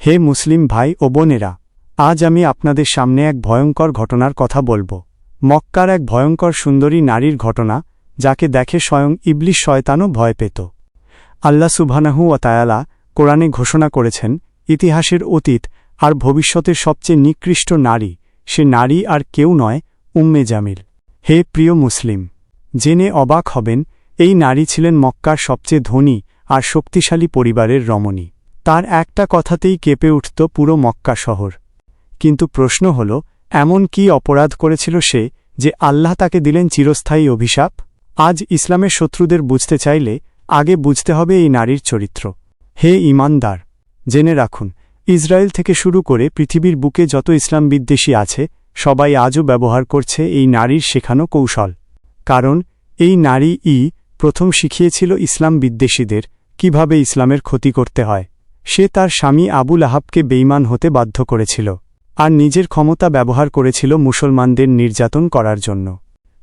হে মুসলিম ভাই ও বোনেরা, আজ আমি আপনাদের সামনে এক ভয়ঙ্কর ঘটনার কথা বলব। মক্কার এক ভয়ঙ্কর সুন্দরী নারীর ঘটনা, যাকে দেখে স্বয়ং ইবলিশ শয়তানও ভয় পেত। আল্লাহ সুবহানাহু ও তায়ালা কোরআনে ঘোষণা করেছেন, ইতিহাসের অতীত আর ভবিষ্যতের সবচেয়ে নিকৃষ্ট নারী, সে নারী আর কেউ নয়, উম্মে জামিল। হে প্রিয় মুসলিম, জেনে অবাক হবেন, এই নারী ছিলেন মক্কার সবচেয়ে ধনী আর শক্তিশালী পরিবারের রমণী। তার একটা কথাতেই কেঁপে উঠত পুরো মক্কা শহর। কিন্তু প্রশ্ন হল, এমন কি অপরাধ করেছিল সে যে আল্লাহ তাকে দিলেন চিরস্থায়ী অভিশাপ? আজ ইসলামের শত্রুদের বুঝতে চাইলে আগে বুঝতে হবে এই নারীর চরিত্র। হে ইমানদার, জেনে রাখুন, ইসরায়েল থেকে শুরু করে পৃথিবীর বুকে যত ইসলাম বিদ্বেষী আছে, সবাই আজও ব্যবহার করছে এই নারীর শেখানো কৌশল। কারণ, এই নারী ই প্রথম শিখিয়েছিল ইসলাম বিদ্বেষীদের কীভাবে ইসলামের ক্ষতি করতে হয়। সে তার স্বামী আবুল আহাবকে বেইমান হতে বাধ্য করেছিল, আর নিজের ক্ষমতা ব্যবহার করেছিল মুসলমানদের নির্যাতন করার জন্য।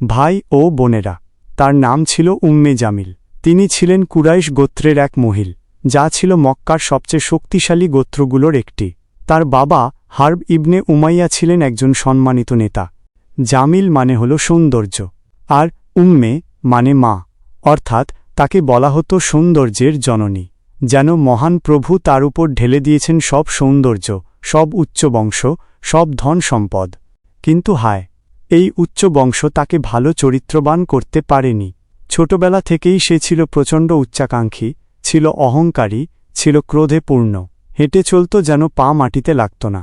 ভাই ও বোনেরা, তার নাম ছিল উম্মে জামিল। তিনি ছিলেন কুরাইশ গোত্রের এক মহিল, যা ছিল মক্কার সবচেয়ে শক্তিশালী গোত্রগুলোর একটি। তার বাবা হার্ব ইবনে উমাইয়া ছিলেন একজন সম্মানিত নেতা। জামিল মানে হল সৌন্দর্য, আর উম্মে মানে মা, অর্থাৎ তাকে বলা হতো সৌন্দর্যের জননী। যেন মহান প্রভু তার উপর ঢেলে দিয়েছেন সব সৌন্দর্য, সব উচ্চ বংশ, সব ধন সম্পদ। কিন্তু হায়, এই উচ্চ বংশ তাকে ভালো চরিত্রবান করতে পারেনি। ছোটবেলা থেকেই সে ছিল প্রচণ্ড উচ্চাকাঙ্ক্ষী, ছিল অহংকারী, ছিল ক্রোধে পূর্ণ, হেঁটে চলত যেন পা মাটিতে লাগত না।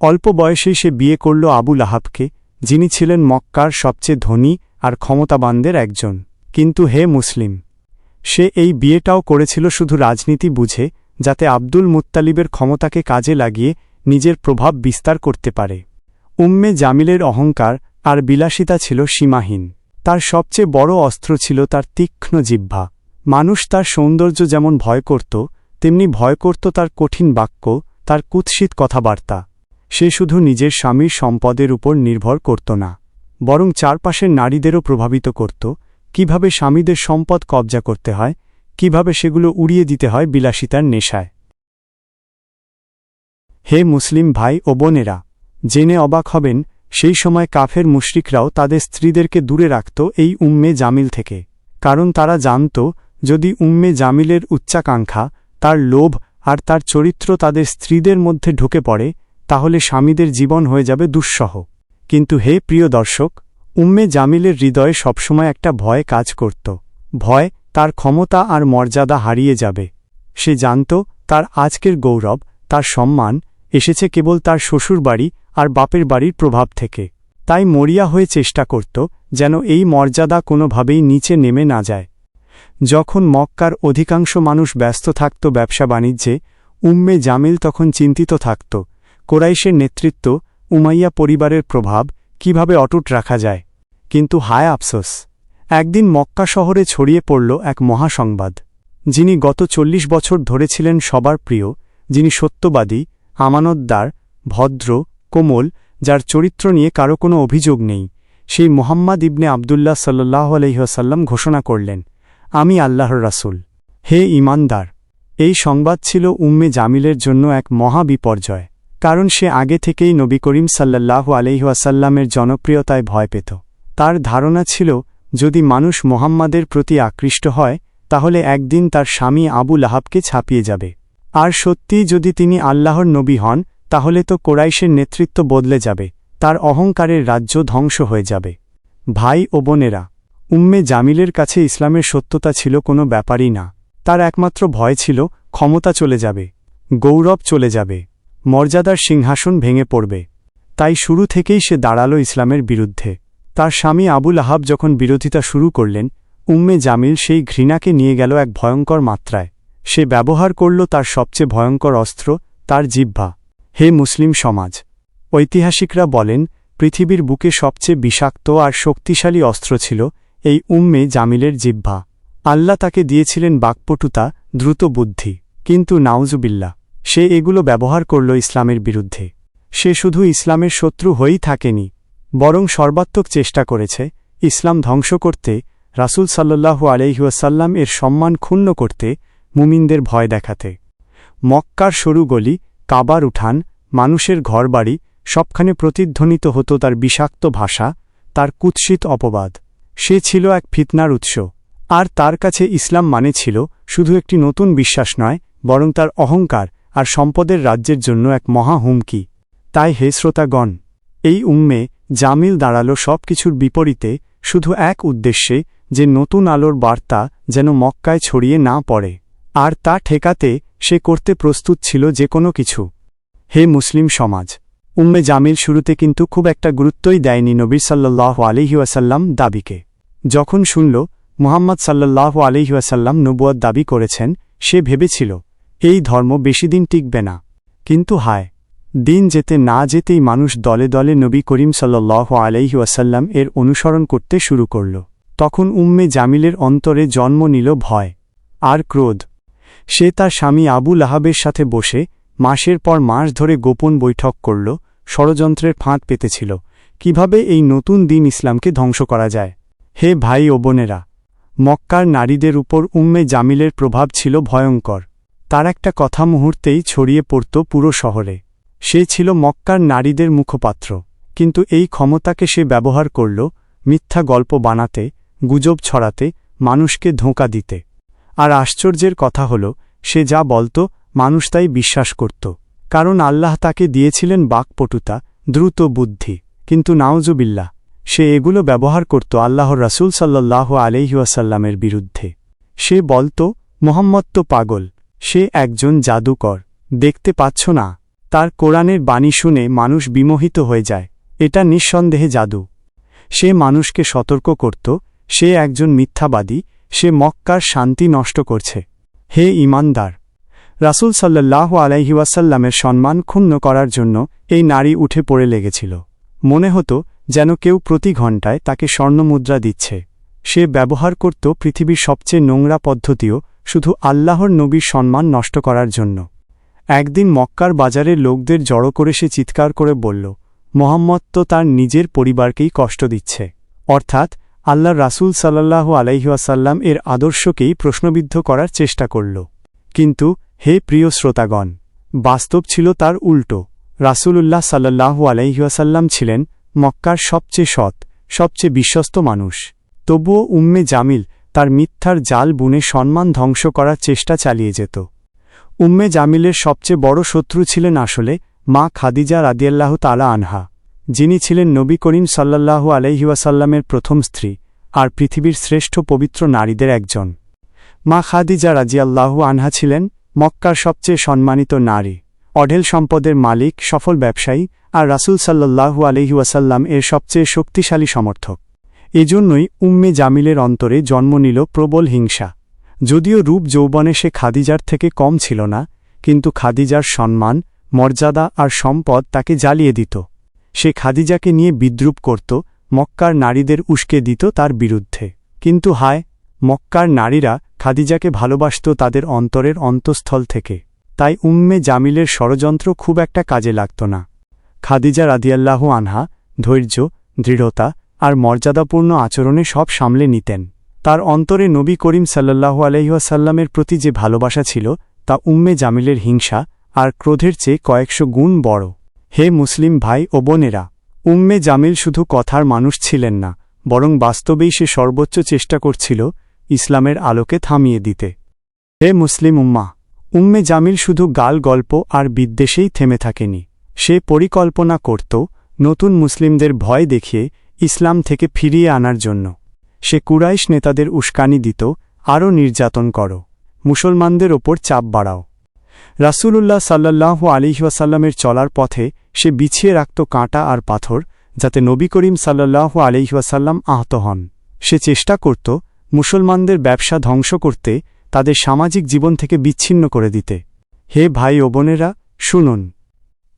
অল্প বয়সেই সে বিয়ে করল আবুল আহাবকে যিনি ছিলেন মক্কার সবচেয়ে ধনী আর ক্ষমতাবানদের একজন। কিন্তু হে মুসলিম সে এই বিয়েটাও করেছিল শুধু রাজনীতি বুঝে, যাতে আব্দুল মুত্তালিবের ক্ষমতাকে কাজে লাগিয়ে নিজের প্রভাব বিস্তার করতে পারে। উম্মে জামিলের অহংকার আর বিলাসিতা ছিল সীমাহীন। তার সবচেয়ে বড় অস্ত্র ছিল তার তীক্ষ্ণ জিহ্বা। মানুষ তার সৌন্দর্য যেমন ভয় করত, তেমনি ভয় করত তার কঠিন বাক্য, তার কুৎসিত কথাবার্তা। সে শুধু নিজের স্বামীর সম্পদের উপর নির্ভর করত না, বরং চারপাশের নারীদেরও প্রভাবিত করত কীভাবে স্বামীদের সম্পদ কবজা করতে হয়, কীভাবে সেগুলো উড়িয়ে দিতে হয় বিলাসিতার নেশায়। হে মুসলিম ভাই ও বোনেরা, জেনে অবাক হবেন, সেই সময় কাফের মুশরিকরাও তাদের স্ত্রীদেরকে দূরে রাখত এই উম্মে জামিল থেকে। কারণ তারা জানত, যদি উম্মে জামিলের উচ্চাকাঙ্ক্ষা, তার লোভ আর তার চরিত্র তাদের স্ত্রীদের মধ্যে ঢুকে পড়ে, তাহলে স্বামীদের জীবন হয়ে যাবে দুঃসহ। কিন্তু হে প্রিয় দর্শক উম্মে জামিলের হৃদয়ে সবসময় একটা ভয় কাজ করত। ভয়, তার ক্ষমতা আর মর্যাদা হারিয়ে যাবে। সে জানত, তার আজকের গৌরব, তার সম্মান, এসেছে কেবল তার শ্বশুর বাড়ি আর বাপের বাড়ির প্রভাব থেকে। তাই মরিয়া হয়ে চেষ্টা করত, যেন এই মর্যাদা কোনোভাবেই নিচে নেমে না যায়। যখন মক্কার অধিকাংশ মানুষ ব্যস্ত থাকত ব্যবসা বাণিজ্যে, উম্মে জামিল তখন চিন্তিত থাকত। কোরাইশের নেতৃত্ব, উমাইয়া পরিবারের প্রভাব কীভাবে অটুট রাখা যায়। কিন্তু হায় আফসোস, একদিন মক্কা শহরে ছড়িয়ে পড়ল এক মহাসংবাদ, যিনি গত চল্লিশ বছর ধরে ছিলেন সবার প্রিয়, যিনি সত্যবাদী, আমানতদার, ভদ্র, কোমল, যার চরিত্র নিয়ে কারও কোনো অভিযোগ নেই, সেই মোহাম্মদ ইবনে আবদুল্লাহ সাল্লাহ আলহিহাসাল্লাম ঘোষণা করলেন, আমি আল্লাহর রাসুল। হে ইমানদার এই সংবাদ ছিল উম্মে জামিলের জন্য এক মহা বিপর্যয় কারণ সে আগে থেকেই নবী করিম সাল্লাহ আলহিহাসাল্লামের জনপ্রিয়তায় ভয় পেত। তার ধারণা ছিল, যদি মানুষ মোহাম্মদের প্রতি আকৃষ্ট হয়, তাহলে একদিন তার স্বামী আবু লাহাবকে ছাপিয়ে যাবে। আর সত্যিই যদি তিনি আল্লাহর নবী হন, তাহলে তো কোরাইশের নেতৃত্ব বদলে যাবে, তার অহংকারের রাজ্য ধ্বংস হয়ে যাবে। ভাই ও বোনেরা, উম্মে জামিলের কাছে ইসলামের সত্যতা ছিল কোনো ব্যাপারই না। তার একমাত্র ভয় ছিল, ক্ষমতা চলে যাবে, গৌরব চলে যাবে। মর্যাদার সিংহাসন ভেঙে পড়বে। তাই শুরু থেকেই সে দাঁড়াল ইসলামের বিরুদ্ধে। তার স্বামী আবুল আহাব যখন বিরোধিতা শুরু করলেন, উম্মে জামিল সেই ঘৃণাকে নিয়ে গেল এক ভয়ঙ্কর মাত্রায়। সে ব্যবহার করল তার সবচেয়ে ভয়ঙ্কর অস্ত্র, তার জিহ্বা। হে মুসলিম সমাজ! ঐতিহাসিকরা বলেন, পৃথিবীর বুকে সবচেয়ে বিষাক্ত আর শক্তিশালী অস্ত্র ছিল এই উম্মে জামিলের জিহ্বা। আল্লাহ তাকে দিয়েছিলেন বাকপটুতা, দ্রুত বুদ্ধি। কিন্তু নাউজুবিল্লা সে এগুলো ব্যবহার করল ইসলামের বিরুদ্ধে। সে শুধু ইসলামের শত্রু হয়েই থাকেনি, বরং সর্বাত্মক চেষ্টা করেছে ইসলাম ধ্বংস করতে, রাসুল সাল্লাহু আলহিউসাল্লাম এর সম্মান ক্ষুণ্ণ করতে, মুমিনদের ভয় দেখাতে। মক্কার সরু গলি, কাবার উঠান, মানুষের ঘরবাড়ি, সবখানে প্রতিধ্বনিত হতো তার বিষাক্ত ভাষা, তার কুৎসিত অপবাদ। সে ছিল এক ফিতনার উৎস। আর তার কাছে ইসলাম মানে ছিল শুধু একটি নতুন বিশ্বাস নয়, বরং তার অহংকার আর সম্পদের রাজ্যের জন্য এক মহা হুমকি। তাই হে শ্রোতাগণ, এই উম্মে জামিল দাঁড়াল সব কিছুর বিপরীতে শুধু এক উদ্দেশ্যে যে নতুন আলোর বার্তা যেন মক্কায় ছড়িয়ে না পড়ে। আর তা ঠেকাতে সে করতে প্রস্তুত ছিল যে কোনো কিছু। হে মুসলিম সমাজ, উম্মে জামিল শুরুতে কিন্তু খুব একটা গুরুত্বই দেয়নি নবীর সাল্লাহ আলিহাসাল্লাম দাবিকে। যখন শুনল, মুহাম্মদ সাল্লাহ আলিহাসাল্লাম নবুয়াদ দাবি করেছেন, সে ভেবেছিল এই ধর্ম বেশিদিন টিকবে না। কিন্তু হায়, দিন যেতে না যেতেই মানুষ দলে দলে নবী করিম সাল্লাহ আলাইহি ওয়াসাল্লাম এর অনুসরণ করতে শুরু করল। তখন উম্মে জামিলের অন্তরে জন্ম নিল ভয় আর ক্রোধ। সে তার স্বামী আবু লাহাবের সাথে বসে মাসের পর মাস ধরে গোপন বৈঠক করল, ষড়যন্ত্রের ফাঁদ পেতেছিল। কীভাবে এই নতুন দিন ইসলামকে ধ্বংস করা যায়? হে ভাই ও বোনেরা, মক্কার নারীদের উপর উম্মে জামিলের প্রভাব ছিল ভয়ঙ্কর। তার একটা কথা মুহূর্তেই ছড়িয়ে পড়ত পুরো শহরে। সে ছিল মক্কার নারীদের মুখপাত্র, কিন্তু এই ক্ষমতাকে সে ব্যবহার করল মিথ্যা গল্প বানাতে, গুজব ছড়াতে, মানুষকে ধোঁকা দিতে। আর আশ্চর্যের কথা হল, সে যা বলত, মানুষ তাই বিশ্বাস করত। কারণ আল্লাহ তাকে দিয়েছিলেন বাকপটুতা, দ্রুত বুদ্ধি। কিন্তু নাওজুবিল্লাহ সে এগুলো ব্যবহার করত আল্লাহর রাসূল সাল্লাহ আলহিউসাল্লামের বিরুদ্ধে। সে বলত, মোহাম্মদ তো পাগল সে একজন জাদুকর। দেখতে পাচ্ছ না। তার কোরআনের বাণী শুনে মানুষ বিমোহিত হয়ে যায়। এটা নিঃসন্দেহে জাদু। সে মানুষকে সতর্ক করত, সে একজন মিথ্যাবাদী, সে মক্কার শান্তি নষ্ট করছে। হে ইমানদার! রাসূল সাল্লাহ আলাইহিওয়াসাল্লামের সম্মান ক্ষুণ্ণ করার জন্য এই নারী উঠে পড়ে লেগেছিল। মনে হতো যেন কেউ প্রতি ঘণ্টায় তাকে স্বর্ণমুদ্রা দিচ্ছে। সে ব্যবহার করত পৃথিবীর সবচেয়ে নোংরা পদ্ধতিও শুধু আল্লাহর নবীর সম্মান নষ্ট করার জন্য। একদিন মক্কার বাজারের লোকদের জড়ো করে সে চিৎকার করে বলল, মোহাম্মদ তো তার নিজের পরিবারকেই কষ্ট দিচ্ছে। অর্থাৎ আল্লাহ রাসূল সাল্লাহ আলাইহাসাল্লাম এর আদর্শকেই প্রশ্নবিদ্ধ করার চেষ্টা করল। কিন্তু হে প্রিয় শ্রোতাগণ, বাস্তব ছিল তার উল্টো। রাসূলুল্লাহ সাল্লাহু আলাইহাসাল্লাম ছিলেন মক্কার সবচেয়ে সৎ, সবচেয়ে বিশ্বস্ত মানুষ। তবুও উম্মে জামিল তার মিথ্যার জাল বুনে সম্মান ধ্বংস করার চেষ্টা চালিয়ে যেত। উম্মে জামিলের সবচেয়ে বড় শত্রু ছিলেন আসলে মা খাদিজা রাদিয়াল্লাহ তালা আনহা, যিনি ছিলেন নবী করিম সাল্লাল্লাহু আলাইহিওয়াসাল্লামের প্রথম স্ত্রী আর পৃথিবীর শ্রেষ্ঠ পবিত্র নারীদের একজন। মা খাদিজা রাজিয়াল্লাহু আনহা ছিলেন মক্কার সবচেয়ে সম্মানিত নারী, অঢেল সম্পদের মালিক, সফল ব্যবসায়ী আর রাসূল সাল্লাল্লাহু আলহিউসাল্লাম এর সবচেয়ে শক্তিশালী সমর্থক। এজন্যই উম্মে জামিলের অন্তরে জন্ম নিল প্রবল হিংসা। যদিও রূপ যৌবনে সে খাদিজার থেকে কম ছিল না, কিন্তু খাদিজার সম্মান, মর্যাদা আর সম্পদ তাকে জ্বালিয়ে দিত। সে খাদিজাকে নিয়ে বিদ্রুপ করত, মক্কার নারীদের উস্কে দিত তার বিরুদ্ধে। কিন্তু হায়, মক্কার নারীরা খাদিজাকে ভালোবাসত তাদের অন্তরের অন্তঃস্থল থেকে। তাই উম্মে জামিলের ষড়যন্ত্র খুব একটা কাজে লাগত না। খাদিজা রাদিয়াল্লাহু আনহা, ধৈর্য, দৃঢ়তা আর মর্যাদাপূর্ণ আচরণে সব সামলে নিতেন। তার অন্তরে নবী করিম সাল্লাহু আলহিহাসাল্লামের প্রতি যে ভালোবাসা ছিল, তা উম্মে জামিলের হিংসা আর ক্রোধের চেয়ে কয়েকশো গুণ বড়। হে মুসলিম ভাই ও বোনেরা, উম্মে জামিল শুধু কথার মানুষ ছিলেন না, বরং বাস্তবেই সে সর্বোচ্চ চেষ্টা করছিল ইসলামের আলোকে থামিয়ে দিতে। হে মুসলিম উম্মা, উম্মে জামিল শুধু গাল গল্প আর বিদ্বেষেই থেমে থাকেনি। সে পরিকল্পনা করত, নতুন মুসলিমদের ভয় দেখিয়ে ইসলাম থেকে ফিরিয়ে আনার জন্য। সে কুরাইশ নেতাদের উস্কানি দিত, আরও নির্যাতন করো। মুসলমানদের ওপর চাপ বাড়াও। রাসূলুল্লাহ সাল্লাল্লাহু আলিহাসাল্লামের চলার পথে সে বিছিয়ে রাখত কাঁটা আর পাথর, যাতে নবী করিম সাল্লাল্লাহু আলিহাসাল্লাম আহত হন। সে চেষ্টা করত মুসলমানদের ব্যবসা ধ্বংস করতে, তাদের সামাজিক জীবন থেকে বিচ্ছিন্ন করে দিতে। হে ভাই ও বোনেরা, শুনুন।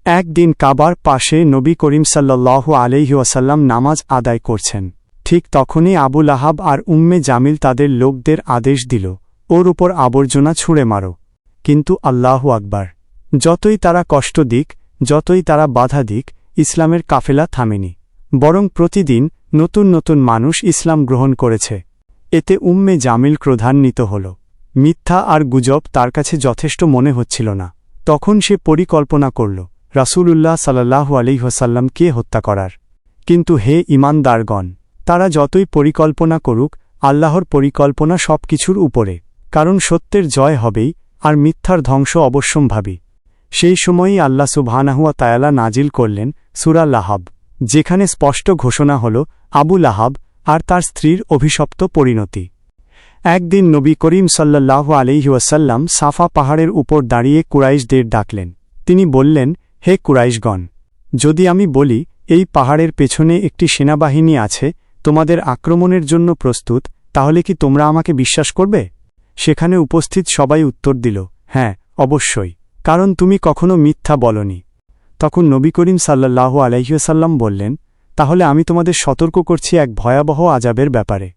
একদিন কাবার পাশে নবী করিম সাল্লাল্লাহু আলিহাসাল্লাম নামাজ আদায় করছেন। ঠিক তখনই আবুল আহাব আর উম্মে জামিল তাদের লোকদের আদেশ দিল, ওর উপর আবর্জনা ছুঁড়ে মারো। কিন্তু আল্লাহু আকবার। যতই তারা কষ্ট দিক, যতই তারা বাধা দিক, ইসলামের কাফেলা থামেনি। বরং প্রতিদিন নতুন নতুন মানুষ ইসলাম গ্রহণ করেছে। এতে উম্মে জামিল ক্রোধান্বিত হল। মিথ্যা আর গুজব তার কাছে যথেষ্ট মনে হচ্ছিল না। তখন সে পরিকল্পনা করল রাসূলুল্লাহ সাল্লাহু আলিহাসাল্লামকে হত্যা করার? কিন্তু হে ইমানদারগণ তারা যতই পরিকল্পনা করুক, আল্লাহর পরিকল্পনা সব কিছুর উপরে, কারণ সত্যের জয় হবেই আর মিথ্যার ধ্বংস অবশ্যম্ভাবী। সেই সময়ই আল্লাহ সুবহানাহুয়া তায়ালা নাজিল করলেন সুরা লাহাব, যেখানে স্পষ্ট ঘোষণা হল, আবু লাহাব আর তার স্ত্রীর অভিশপ্ত পরিণতি। একদিন নবী করিম সাল্লাহ আলিহাসাল্লাম সাফা পাহাড়ের উপর দাঁড়িয়ে কুরাইশদের ডাকলেন। তিনি বললেন হে কুরাইশগণ, যদি আমি বলি, এই পাহাড়ের পেছনে একটি সেনাবাহিনী আছে, তোমাদের আক্রমণের জন্য প্রস্তুত, তাহলে কি তোমরা আমাকে বিশ্বাস করবে? সেখানে উপস্থিত সবাই উত্তর দিল হ্যাঁ অবশ্যই, কারণ তুমি কখনো মিথ্যা বলনি। তখন নবী করিম সাল্লাহ আলাইসাল্লাম বললেন, তাহলে আমি তোমাদের সতর্ক করছি এক ভয়াবহ আজাবের ব্যাপারে।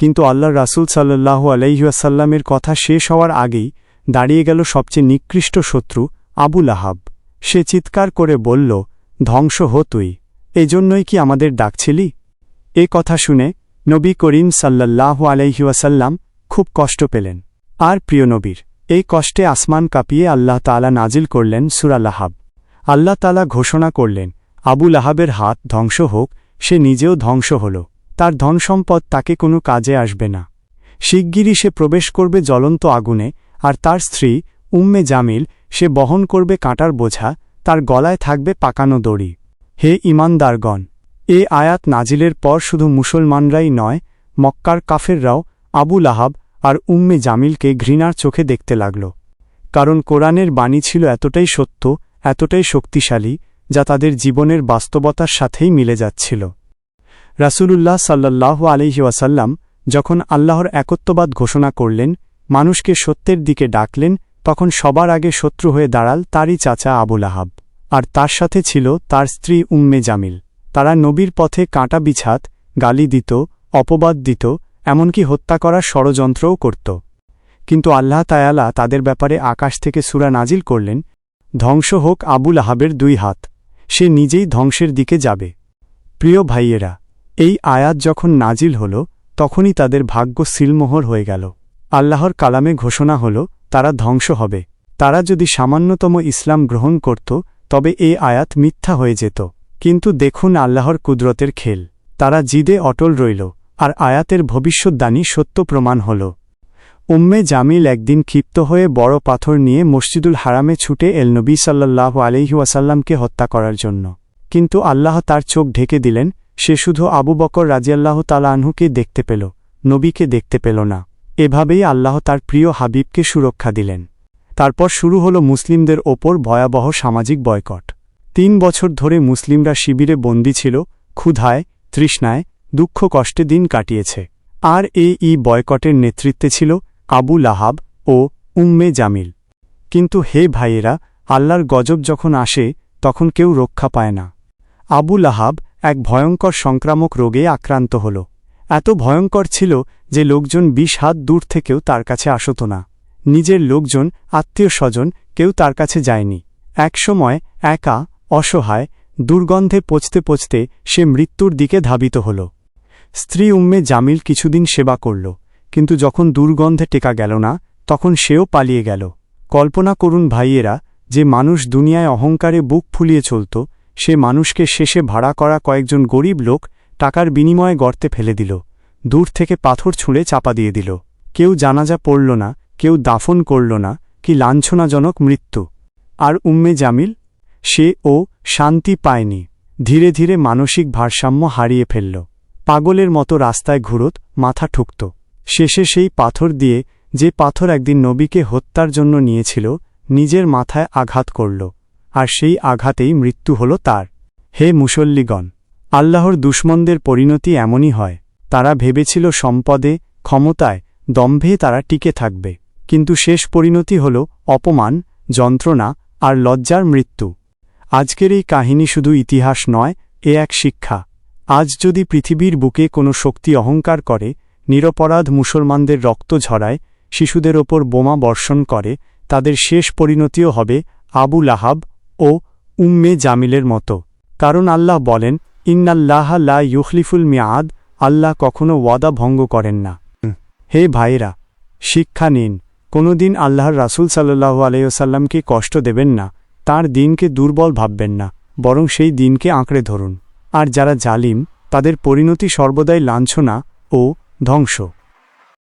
কিন্তু আল্লাহ রাসুল সাল্লাহ আলাইসাল্লামের কথা শেষ হওয়ার আগেই দাঁড়িয়ে গেল সবচেয়ে নিকৃষ্ট শত্রু আবুল আহাব সে চিৎকার করে বলল, ধ্বংস হো তুই। এজন্যই কি আমাদের ডাকছিলি? এ কথা শুনে নবী করিম সাল্লাহ আলাইহাসাল্লাম খুব কষ্ট পেলেন। আর প্রিয় নবীর, এই কষ্টে আসমান কাঁপিয়ে আল্লাহ তালা নাজিল করলেন সুরাল্লাহাব আল্লাহ তালা ঘোষণা করলেন আবুল আহাবের হাত ধ্বংস হোক, সে নিজেও ধ্বংস হল। তার ধনসম্পদ তাকে কোনো কাজে আসবে না। শিগগিরই সে প্রবেশ করবে জ্বলন্ত আগুনে, আর তার স্ত্রী উম্মে জামিল, সে বহন করবে কাঁটার বোঝা, তার গলায় থাকবে পাকানো দড়ি। হে ইমানদারগণ, এ আয়াত নাজিলের পর শুধু মুসলমানরাই নয়, মক্কার কাফেররাও আবুল আহাব আর উম্মে জামিলকে ঘৃণার চোখে দেখতে লাগল। কারণ কোরআনের বাণী ছিল এতটাই সত্য, এতটাই শক্তিশালী, যা তাদের জীবনের বাস্তবতার সাথেই মিলে যাচ্ছিল। রাসূলুল্লাহ সাল্লাহ আলহি ওয়াসাল্লাম যখন আল্লাহর একত্ববাদ ঘোষণা করলেন, মানুষকে সত্যের দিকে ডাকলেন তখন সবার আগে শত্রু হয়ে দাঁড়াল তারই চাচা আবুল আহাব আর তার সাথে ছিল তার স্ত্রী উম্মে জামিল। তারা নবীর পথে কাঁটা বিছাত, গালি দিত, অপবাদ দিত, এমনকি হত্যা করার ষড়যন্ত্রও করত। কিন্তু আল্লাহ তায়ালা তাদের ব্যাপারে আকাশ থেকে সুরা নাজিল করলেন, ধ্বংস হোক আবুল আহাবের দুই হাত, সে নিজেই ধ্বংসের দিকে যাবে। প্রিয় ভাইয়েরা, এই আয়াত যখন নাজিল হল, তখনই তাদের ভাগ্য সিলমোহর হয়ে গেল। আল্লাহর কালামে ঘোষণা হল তারা ধ্বংস হবে। তারা যদি সামান্যতম ইসলাম গ্রহণ করত, তবে এ আয়াত মিথ্যা হয়ে যেত। কিন্তু দেখুন আল্লাহর কুদরতের খেল। তারা জিদে অটল রইল, আর আয়াতের ভবিষ্যদ্বাণী সত্য প্রমাণ হল। উম্মে জামিল একদিন ক্ষিপ্ত হয়ে বড় পাথর নিয়ে মসজিদুল হারামে ছুটে এলনবী সাল্লাহ আলহিউসাল্লামকে হত্যা করার জন্য। কিন্তু আল্লাহ তার চোখ ঢেকে দিলেন, সে শুধু আবু বকর রাজিয়াল্লাহ তালা আনহুকে দেখতে পেল, নবীকে দেখতে পেল না। এভাবেই আল্লাহ তার প্রিয় হাবিবকে সুরক্ষা দিলেন। তারপর শুরু হল মুসলিমদের ওপর ভয়াবহ সামাজিক বয়কট। তিন বছর ধরে মুসলিমরা শিবিরে বন্দী ছিল, ক্ষুধায়, তৃষ্ণায়, দুঃখ কষ্টে দিন কাটিয়েছে। আর এ ই বয়কটের নেতৃত্বে ছিল আবু লাহাব ও উম্মে জামিল। কিন্তু হে ভাইয়েরা, আল্লাহর গজব যখন আসে, তখন কেউ রক্ষা পায় না। আবু লাহাব এক ভয়ঙ্কর সংক্রামক রোগে আক্রান্ত হল। এত ভয়ঙ্কর ছিল যে লোকজন বিশ হাত দূর থেকেও তার কাছে আসত না। নিজের লোকজন, আত্মীয় স্বজন কেউ তার কাছে যায়নি। একসময় একা, অসহায়, দুর্গন্ধে পচতে পচতে সে মৃত্যুর দিকে ধাবিত হল। স্ত্রী উম্মে জামিল কিছুদিন সেবা করল, কিন্তু যখন দুর্গন্ধে টেকা গেল না, তখন সেও পালিয়ে গেল। কল্পনা করুন ভাইয়েরা, যে মানুষ দুনিয়ায় অহংকারে বুক ফুলিয়ে চলত, সে মানুষকে শেষে ভাড়া করা কয়েকজন গরিব লোক টাকার বিনিময়ে গর্তে ফেলে দিল। দূর থেকে পাথর ছুঁড়ে চাপা দিয়ে দিল। কেউ জানাজা পড়ল না, কেউ দাফন করল না, কি লাঞ্ছনাজনক মৃত্যু। আর উম্মে জামিল? সে ও শান্তি পায়নি। ধীরে ধীরে মানসিক ভারসাম্য হারিয়ে ফেলল। পাগলের মতো রাস্তায় ঘুরত, মাথা ঠুকত। শেষে সেই পাথর দিয়ে যে পাথর একদিন নবীকে হত্যার জন্য নিয়েছিল, নিজের মাথায় আঘাত করল। আর সেই আঘাতেই মৃত্যু হল তার। হে মুসল্লিগণ! আল্লাহর দুশ্মনদের পরিণতি এমনই হয়, তারা ভেবেছিল সম্পদে, ক্ষমতায়, দম্ভে তারা টিকে থাকবে। কিন্তু শেষ পরিণতি হল অপমান, যন্ত্রণা আর লজ্জার মৃত্যু। আজকের এই কাহিনী শুধু ইতিহাস নয়, এ এক শিক্ষা। আজ যদি পৃথিবীর বুকে কোনো শক্তি অহংকার করে, নিরপরাধ মুসলমানদের রক্ত ঝরায়, শিশুদের ওপর বোমা বর্ষণ করে, তাদের শেষ পরিণতিও হবে আবু লাহাব ও উম্মে জামিলের মতো। কারণ আল্লাহ বলেন ইন্নাল্লাহ লা ইউখলিফুল মিয়াদ আল্লাহ কখনো ওয়াদা ভঙ্গ করেন না। হে ভাইরা শিক্ষা নিন কোনোদিন আল্লাহর রাসুল সাল্লাহু আলাইসাল্লামকে কষ্ট দেবেন না তার দিনকে দুর্বল ভাববেন না বরং সেই দিনকে আঁকড়ে ধরুন। আর যারা জালিম তাদের পরিণতি সর্বদাই লাঞ্ছনা ও ধ্বংস।